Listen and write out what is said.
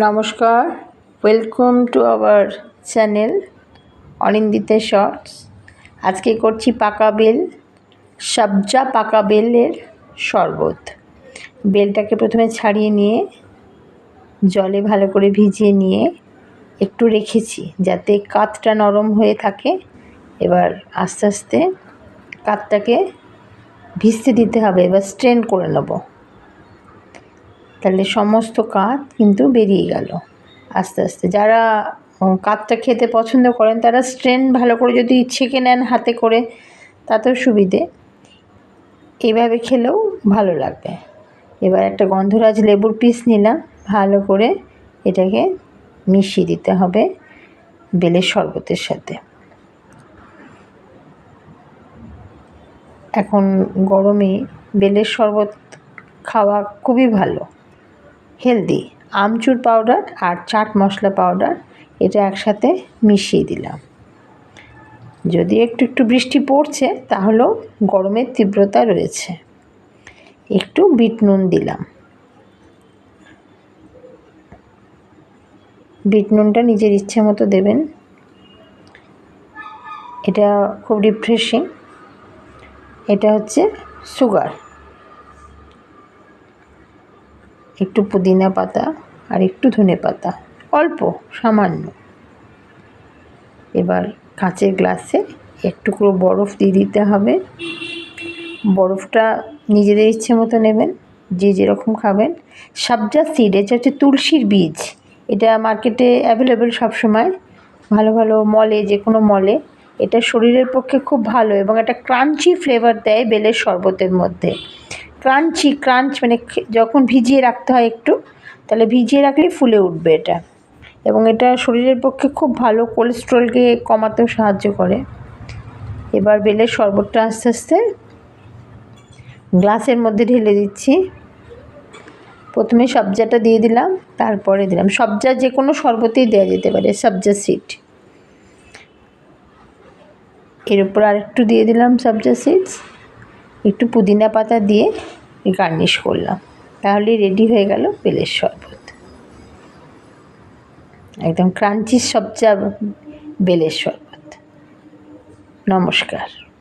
নমস্কার। Welcome to our channel অনিন্দিতে shorts আজকে করছি পাকা বেল, সবজা পাকা বেলের শরবত। বেলটাকে প্রথমে ছাড়িয়ে নিয়ে, জলে ভালো করে ভিজিয়ে নিয়ে একটু রেখেছি, যাতে কাতটা নরম হয়ে থাকে। এবার আস্তে আস্তে কাতটাকে ভিজতে দিতে হবে, এবার স্ট্রেন করে নেব। তাহলে সমস্ত কাত কিন্তু বেরিয়ে গেল। আস্তে আস্তে। যারা কাতটা খেতে পছন্দ করেন, তারা স্ট্রেন ভালো করে যদি ছেঁকে নেন হাতে করে, তাতেও সুবিধে। এইভাবে খেলেও ভালো লাগবে। এবার একটা গন্ধরাজ লেবুর পিস নিলাম। ভালো করে এটাকে মিশিয়ে দিতে হবে বেলের শরবতের সাথে। এখন গরমে বেলের শরবত খাওয়া খুবই ভালো। হেলদি। আমচুর পাউডার আর চাট মশলা পাউডার এটা একসাথে মিশিয়ে দিলাম। যদি একটু একটু বৃষ্টি পড়ছে, তাহলেও গরমের তীব্রতা রয়েছে। একটু বিট নুন দিলাম। বিট নুনটা নিজের ইচ্ছে মতো দেবেন। এটা খুব রিফ্রেশিং এটা হচ্ছে সুগার একটু পুদিনা পাতা আর একটু ধনে পাতা, অল্প, সামান্য। এবার কাঁচের গ্লাসে করে বরফ দিয়ে দিতে হবে। বরফটা নিজেদের ইচ্ছে মতো নেবেন, যে যেরকম খাবেন। সাবজা সিড এটা হচ্ছে তুলসীর বীজ। এটা মার্কেটে অ্যাভেলেবেল সবসময়। ভালো ভালো মলে যে কোনো মলে। এটা শরীরের পক্ষে খুব ভালো এবং একটা ক্রাঞ্চি ফ্লেভার দেয় বেলের শরবতের মধ্যে। ক্রাঞ্চি, ক্রাঞ্চ মানে যখন ভিজিয়ে রাখতে হয় একটু, তাহলে ভিজিয়ে রাখলেই ফুলে উঠবে এটা। এবং এটা শরীরের পক্ষে খুব ভালো, কোলেস্ট্রলকে কমাতেও সাহায্য করে। এবার বেলের শরবতটা আস্তে আস্তে গ্লাসের মধ্যে ঢেলে দিচ্ছি। প্রথমে সবজাটা দিয়ে দিলাম, তারপরে দিলাম। সবজা যে কোনো শরবতেই দেওয়া যেতে পারে, সবজা সিড। এর উপর আরেকটু দিয়ে দিলাম সবজা সিডস। একটু পুদিনা পাতা দিয়ে গার্নিশ করলাম। তাহলে রেডি হয়ে গেল বেলের শরবত। একদম ক্রাঞ্চির সবচেয়ে বেলের শরবত। নমস্কার।